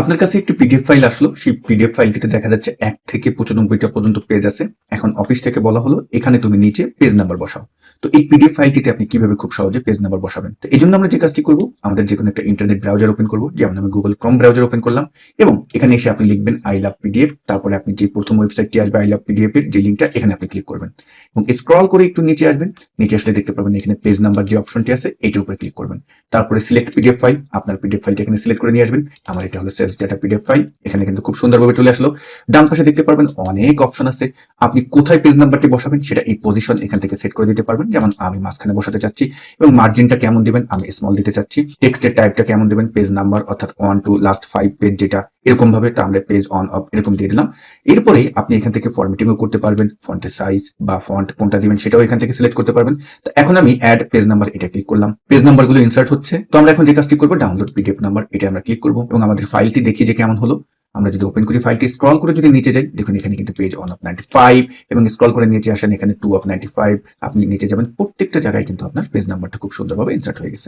আপনার কাছে একটি পিডিএফ ফাইল আসলো। সেই পিডিএফ ফাইলটিতে দেখা যাচ্ছে এক থেকে পঁচানব্বইটা পর্যন্ত পেজ আছে। এখন অফিস থেকে বলা হলো, এখানে তুমি নিচে পেজ নাম্বার বসাও। তো এই পিডিএফ ফাইলটিতে আপনি কীভাবে খুব সহজে পেজ নাম্বার বসাবেন? তো এই জন্য আমরা যে কাজটি করব, আমাদের যে কোনো একটা ইন্টারনেট ব্রাউজার ওপেন করব। যেমন আমি গুগল ক্রোম ব্রাউজার ওপেন করলাম এবং এখানে এসে আপনি লিখবেন আই লাভ পিডিএফ তারপরে আপনি যে প্রথম ওয়েবসাইটটি আসবে আই লাভ পিডিএফ এর, যে লিঙ্কটা এখানে আপনি ক্লিক করবেন। এবং স্ক্রল করে একটু নিচে আসবেন। নিচে আসলে দেখতে পাবেন এখানে পেজ নাম্বার যে অপশনটি আছে এইটার উপরে ক্লিক করবেন। তারপরে সিলেক্ট পিডিএফ ফাইল আপনার পিডিএফ ফাইলটা এখানে সিলেক্ট করে নিয়ে আসবেন। আমার এটা হলো সেলস ডেটা পিডিএফ ফাইল এখানে কিন্তু খুব সুন্দরভাবে চলে আসলো। ডান পাশে দেখতে পারবেন অনেক অপশন আছে। আপনি কোথায় পেজ নাম্বারটি বসাবেন, সেটা এই পজিশন এখান থেকে সেট করে দিতে পারবেন। যেমন, আমি মাঝখানে বসাতে চাচ্ছি এবং মার্জিনটা কেমন দিবেন, আমি স্মল দিতে চাচ্ছি। টেক্সটের টাইপটা কেমন দিবেন পেজ নাম্বার অর্থাৎ one two last five page যেটা এরকম ভাবে তো আমরা পেজ অন অফ এরকম দিয়ে দিলাম। এরপরে আপনি এখান থেকে ফরমেটিংও করতে পারবেন। ফন্টের সাইজ বা ফন্ট কোনটা দিবেন সেটাও এখান থেকে সিলেক্ট করতে পারবেন। তো এখন আমি অ্যাড পেজ নাম্বার এটা ক্লিক করলাম। পেজ নাম্বারগুলো ইনসার্ট হচ্ছে। তো আমরা এখন যে কাজটি করব ডাউনলোড পিডিএফ নাম্বার এটা আমরা ক্লিক করব এবং আমাদের ফাইলটি দেখি যে কেমন হলো। আমরা যদি ওপেন করি ফাইলটি স্ক্রল করে যদি নিচে যাই, দেখুন এখানে কিন্তু page one of ninety five এবং স্ক্রল করে নিচে আসেন এখানে টু অফ নাইনটি ফাইভ আপনি নিচে যাবেন, প্রত্যেকটা জায়গায় কিন্তু আপনার পেজ নাম্বারটা খুব সুন্দরভাবে ইনসার্ট হয়ে গেছে।